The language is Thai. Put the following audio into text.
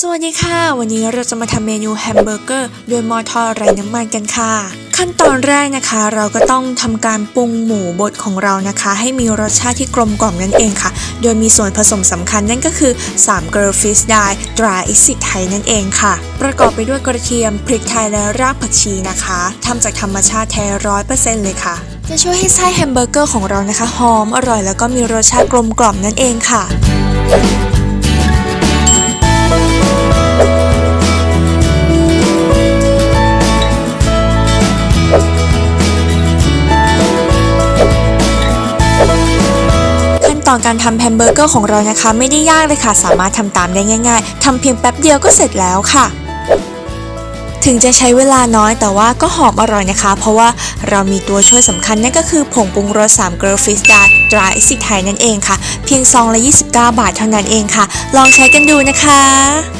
สวัสดีค่ะ วันนี้เราจะมาทำเมนูแฮมเบอร์เกอร์ด้วยหม้อทอดไร้น้ำมันกันค่ะ ขั้นตอนแรกนะคะ เราก็ต้องทำการปรุงหมูบดของเรานะคะ ให้มีรสชาติที่กลมกล่อมนั่นเองค่ะ โดยมีส่วนผสมสำคัญนั่นก็คือ3เกลือฟิชไดตราอิสิไทยนั่นเองค่ะ ประกอบไปด้วยกระเทียมพริกไทยและรากผักชีนะคะทำจากธรรมชาติแท้ร้อยเปอร์เซ็นต์เลยค่ะจะช่วยให้ไส้แฮมเบอร์เกอร์ของเรานะคะหอมอร่อยแล้วก็มีรสชาติกลมกล่อมนั่นเองค่ะ อนการทำแฮมเบอร์เกอร์ของเรานะคะ ไม่ได้ยากเลยค่ะ สามารถทำตามได้ง่าย ๆทำเพียงแป๊บเดียวก็เสร็จแล้วค่ะ ถึงจะใช้เวลาน้อยแต่ว่าก็หอมอร่อยนะคะ เพราะว่าเรามีตัวช่วยสำคัญนั่นก็คือผงปรุงรส3เกลือฟิสดาตราอิสิไทยนั่นเองค่ะ เพียงซองละ 29 บาทเท่านั้นเองค่ะ ลองใช้กันดูนะคะ